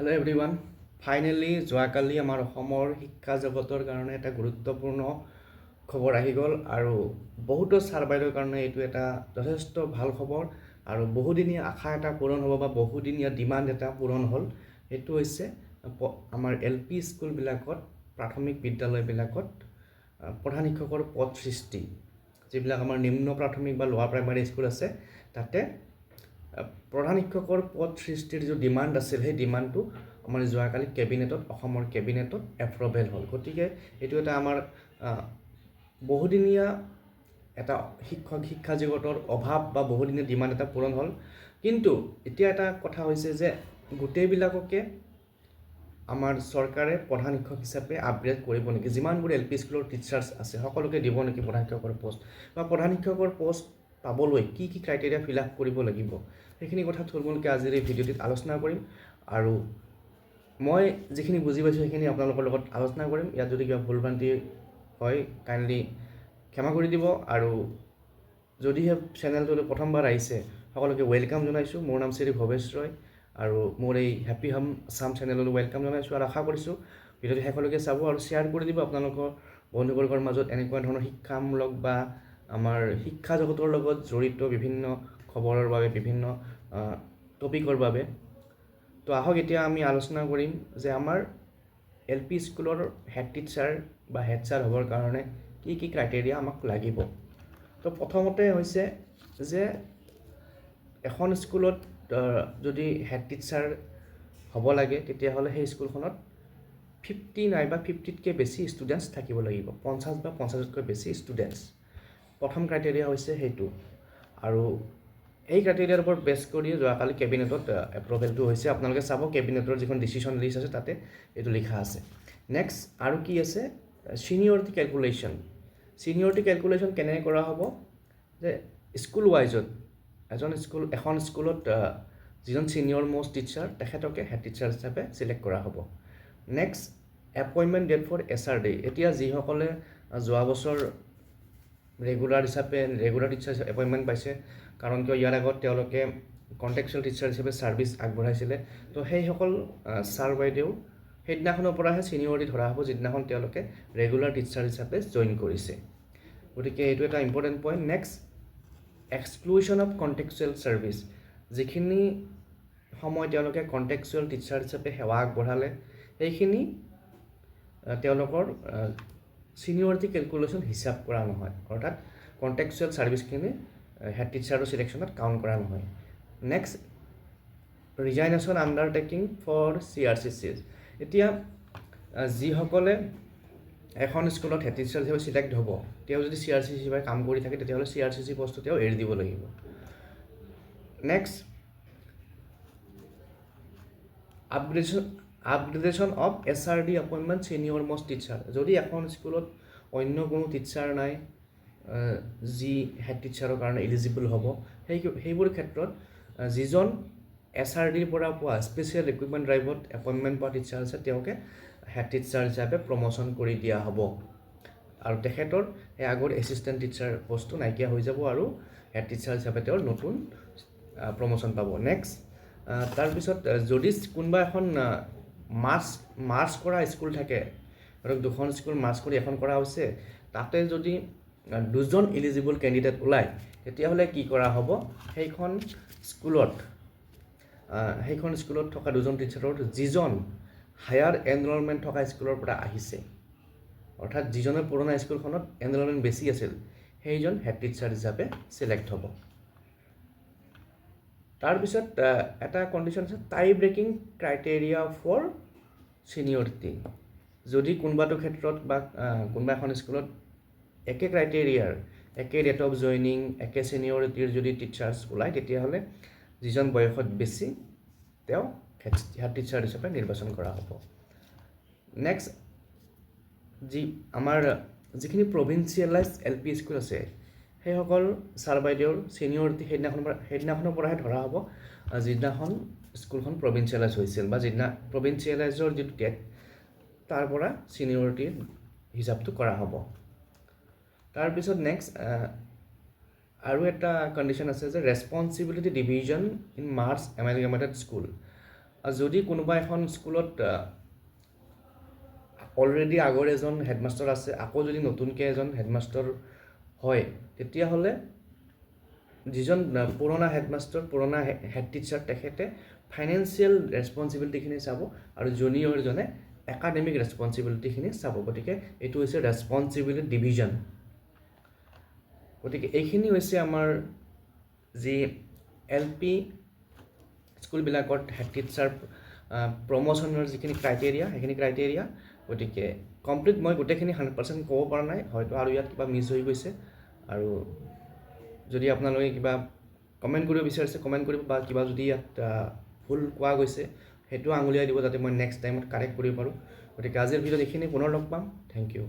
Hello' everyone finally যোৱাকালি আমাৰ অসমৰ শিক্ষা জগতৰ কাৰণে এটা গুৰুত্বপূৰ্ণ খবৰ আহি গ'ল আৰু বহুতো ছাৰ বাইদেউৰ কাৰণে এইটো এটা যথেষ্ট ভালো খবৰ আৰু বহুদিনীয়া আশা এটা পূৰণ হ'ব বা বহুদিনীয়া ডিমাণ্ড এটা পূৰণ হ'ল। সেইটো হৈছে আমাৰ এল পি স্কুলবিলাকত, প্ৰাথমিক বিদ্যালয়বিলাকত প্ৰধান শিক্ষকৰ পদ সৃষ্টি। যিবিলাক আমাৰ নিম্ন প্ৰাথমিক বা লোৱাৰ প্ৰাইমাৰী স্কুল আছে, তাতে প্ৰধান শিক্ষকৰ পদ সৃষ্টিৰ যিটো ডিমাণ্ড আছিল সেই ডিমাণ্ডটো আমাৰ যোৱাকালি কেবিনেটত অসমৰ কেবিনেটত এপ্ৰভেল হ'ল। গতিকে এইটো এটা আমাৰ বহুদিনীয়া এটা শিক্ষক শিক্ষা জগতৰ অভাৱ বা বহুদিনীয়া ডিমাণ্ড এটা পূৰণ হ'ল। কিন্তু এতিয়া এটা কথা হৈছে যে গোটেইবিলাককে আমাৰ চৰকাৰে প্ৰধান শিক্ষক হিচাপে আপগ্ৰেড কৰিব নেকি? যিমানবোৰ এল পি স্কুলৰ টিচাৰ্ছ আছে সকলোকে দিব নেকি প্ৰধান শিক্ষকৰ পষ্ট বা প্ৰধান শিক্ষকৰ পষ্ট পাবলৈ কি কি ক্ৰাইটেৰিয়া ফিল আপ কৰিব লাগিব? সেইখিনি কথা থুলমূলকৈ আজিৰ এই ভিডিঅ'টিত আলোচনা কৰিম। আৰু মই যিখিনি বুজি পাইছোঁ, সেইখিনি আপোনালোকৰ লগত আলোচনা কৰিম। ইয়াত যদি কিবা ভুল ভ্ৰান্তি হয় কাইণ্ডলি ক্ষমা কৰি দিব। আৰু যদিহে চেনেলটোলৈ প্ৰথমবাৰ আহিছে, সকলোকে ৱেলকাম জনাইছোঁ। মোৰ নাম শ্ৰী ভৱেশ ৰয় আৰু মোৰ এই হেপী হাম আছাম চেনেললৈ ৱেলকাম জনাইছোঁ। আৰু আশা কৰিছোঁ, ভিডিঅ'টো শেষলৈকে চাব আৰু শ্বেয়াৰ কৰি দিব। আপোনালোকৰ বন্ধুবৰ্গৰ মাজত এনেকুৱা ধৰণৰ শিক্ষামূলক বা আমাৰ শিক্ষা জগতৰ লগত জড়িত বিভিন্ন খবৰৰ বাবে, বিভিন্ন টপিকৰ বাবে। তো আহক এতিয়া আমি আলোচনা কৰিম যে আমাৰ এল পি স্কুলৰ হেড টিচাৰ বা হেড ছাৰ হ'বৰ কাৰণে কি কি ক্ৰাইটেৰিয়া আমাক লাগিব। তো প্ৰথমতে হৈছে যে এখন স্কুলত যদি হেড টিচাৰ হ'ব লাগে, তেতিয়াহ'লে সেই স্কুলখনত ফিফটি নাইবা ফিফটিতকৈ বেছি ষ্টুডেণ্টছ থাকিব লাগিব। পঞ্চাছ বা পঞ্চাছতকৈ বেছি ষ্টুডেণ্টছ প্ৰথম ক্ৰাইটেৰিয়া হৈছে সেইটো। আৰু এই ক্ৰাইটেৰিয়াৰ ওপৰত বেছ কৰি যোৱাকালি কেবিনেটত এপ্ৰভেলটো হৈছে। আপোনালোকে চাব কেবিনেটৰ যিখন ডিচিশ্যন লিষ্ট আছে, তাতে এইটো লিখা আছে। নেক্সট আৰু কি আছে? ছিনিয়ৰিটি কেলকুলেশ্যন ছিনিয়ৰিটি কেলকুলেশ্যন কেনেকৈ কৰা হ'ব? যে স্কুল ৱাইজত এজন স্কুল এখন স্কুলত যিজন ছিনিয়ৰ মষ্ট টিচাৰ তেখেতকে হেড টিচাৰ হিচাপে চিলেক্ট কৰা হ'ব। Next appointment date for S R D এতিয়া যিসকলে যোৱা বছৰ ৰেগুলাৰ হিচাপে ৰেগুলাৰ টিচাৰ এপইণ্টমেণ্ট পাইছে। কাৰণ কিয়, ইয়াৰ আগত তেওঁলোকে কণ্টেক্সুৱেল টিচাৰ হিচাপে ছাৰ্ভিচ আগবঢ়াইছিলে। তো সেইসকল ছাৰ বাইদেউ সেইদিনাখনৰ পৰাহে ছিনিয়ৰিটি ধৰা হ'ব, যিদিনাখন তেওঁলোকে ৰেগুলাৰ টিচাৰ হিচাপে জইন কৰিছে। গতিকে এইটো এটা important point next exclusion of contextual service যিখিনি সময় তেওঁলোকে কণ্টেক্সুৱেল টিচাৰ হিচাপে সেৱা আগবঢ়ালে, সেইখিনি তেওঁলোকৰ ছিনিয়ৰিটি কেলকুলেশ্যন হিচাপ কৰা নহয় অৰ্থাৎ কণ্টেক্সুৱেল ছাৰ্ভিচখিনি হেড টিচাৰৰ চিলেকশ্যনত কাউণ্ট কৰা নহয় next resignation undertaking for C R C cheese এতিয়া যিসকলে এখন স্কুলত হেড টিচাৰ হিচাপে চিলেক্ট হ'ব, তেওঁ যদি চি আৰ চি হিচাপে কাম কৰি থাকে, তেতিয়াহ'লে চি আৰ চি চি পষ্টটো তেওঁ এৰি দিব লাগিব। Next upgradation upgradation of S R D appointment senior most teacher যদি এখন স্কুলত অন্য কোনো টিচাৰ নাই যি হেড টিচাৰৰ কাৰণে এলিজিবল হ'ব, সেই, সেইবোৰ ক্ষেত্ৰত যিজন এছ আৰ ডিৰ পৰা পোৱা স্পেচিয়েল ৰিক্ৰুইটমেণ্ট ড্ৰাইভত এপইণ্টমেণ্ট পোৱা টিচাৰ আছে, তেওঁকে হেড টিচাৰ হিচাপে প্ৰমোশ্যন কৰি দিয়া হ'ব। আৰু তেখেতৰ সেই আগৰ এছিষ্টেণ্ট টিচাৰ পষ্টটো নাইকিয়া হৈ যাব আৰু হেড টিচাৰ হিচাপে তেওঁৰ নতুন প্ৰমোশ্যন পাব। নেক্সট তাৰপিছত যদি কোনোবা এখন মাৰ্চ মাৰ্চ কৰা স্কুল থাকে, ধৰক দুখন স্কুল মাৰ্চ কৰি এখন কৰা হৈছে, তাতে যদি দুজন ইলিজিবল কেণ্ডিডেট ওলায়, তেতিয়াহ'লে কি কৰা হ'ব? সেইখন স্কুলত সেইখন স্কুলত থকা দুজন টিচাৰৰ যিজন হায়াৰ এনৰলমেণ্ট থকা স্কুলৰ পৰা আহিছে, অৰ্থাৎ যিজনে পুৰণা স্কুলখনত এনৰলমেণ্ট বেছি আছিল, সেইজন হেড টিচাৰ হিচাপে চিলেক্ট হ'ব। তাৰপিছত এটা কণ্ডিশ্যন আছে tie breaking criteria for seniority যদি কোনোবাটো ক্ষেত্ৰত বা কোনোবা এখন স্কুলত একে ক্ৰাইটেৰিয়াৰ একে ডেট অফ জইনিং একে ছিনিয়ৰিটিৰ যদি টিচাৰ্ছ ওলায়, তেতিয়াহ'লে যিজন বয়সত বেছি, তেওঁ হেড টিচাৰ হিচাপে নিৰ্বাচন কৰা হ'ব। নেক্সট যি আমাৰ, যিখিনি প্ৰভিঞ্চিয়েলাইজ এল পি স্কুল আছে সেইসকল ছাৰ বাইদেউৰ ছিনিয়ৰিটি সেইদিনাখনৰ পৰা সেইদিনাখনৰ পৰাহে ধৰা হ'ব। যিদিনাখন স্কুলখন প্ৰভিঞ্চিয়েলাইজ হৈছিল বা যিদিনা প্ৰভিঞ্চিয়েলাইজৰ যিটো ডেট তাৰ পৰা ছিনিয়ৰিটিৰ হিচাপটো কৰা হ'ব। তাৰপিছত নেক্সট আৰু এটা কণ্ডিশ্যন আছে যে responsibility division in March amalgamated school যদি কোনোবা এখন স্কুলত অলৰেডি আগৰ এজন হেডমাষ্টাৰ আছে, আকৌ যদি নতুনকৈ এজন হেডমাষ্টাৰ হয়। তেতিয়াহ'লে যিজন পুৰণা হেডমাষ্টাৰ পুৰণা হেড টিচাৰ তেখেতে ফাইনেন্সিয়েল ৰেচপনচিবিলিটিখিনি চাব আৰু জুনিয়ৰজনে একাডেমিক ৰেচপনচিবিলিটিখিনি চাব। গতিকে এইটো হৈছে ৰেচপনচিবিলিটি ডিভিজন গতিকে এইখিনি হৈছে আমাৰ যি এল পি স্কুলবিলাকত হেড টিচাৰ প্ৰমোশ্যনৰ যিখিনি ক্ৰাইটেৰিয়া সেইখিনি ক্ৰাইটেৰিয়া গতিকে কমপ্লিট মই গোটেইখিনি হাণ্ড্ৰেড পাৰ্চেণ্ট ক'ব পৰা নাই, হয়তো আৰু ইয়াত কিবা মিছ হৈ গৈছে। আৰু যদি আপোনালোকে কিবা কমেণ্ট কৰিব বিচাৰিছে কমেণ্ট কৰিব বা কিবা যদি ইয়াত ভুল কোৱা গৈছে, সেইটো আঙুলিয়াই দিব যাতে মই নেক্সট টাইমত কাৰেক্ট কৰিব পাৰোঁ। গতিকে আজিৰ ভিডিঅ'ত এইখিনি পুনৰ লগ পাম। Thank you